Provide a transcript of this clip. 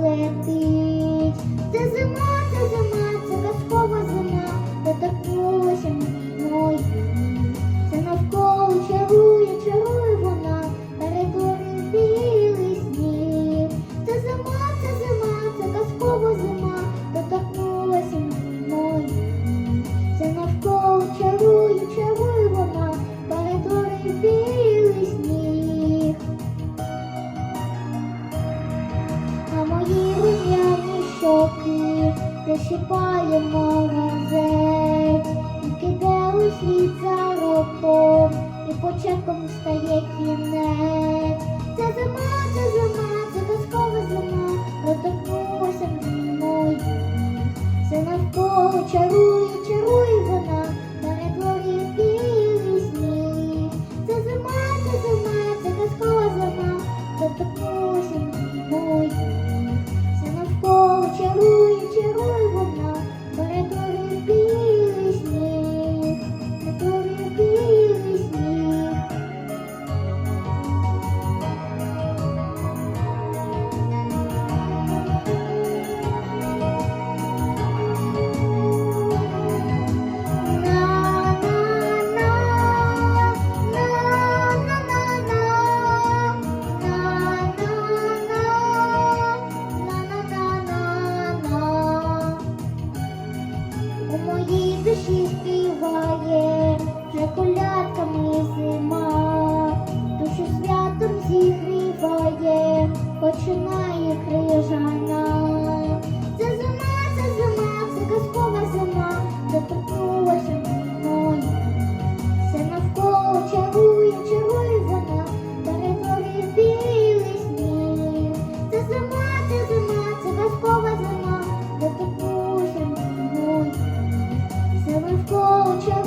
let the Засипаємо візець і киде у світ за роком, і початком стає кінець. Це зима, це зима, це полятками зима, душу святом зігріває, починає крижана. Це зима, це зима, це казкова зима, доторкнулася війною. Все навколо чарує, чарує вона, перетворює білий. Це зима, це зима, це казкова зима, доторкнулася війною. Все навколо чарує.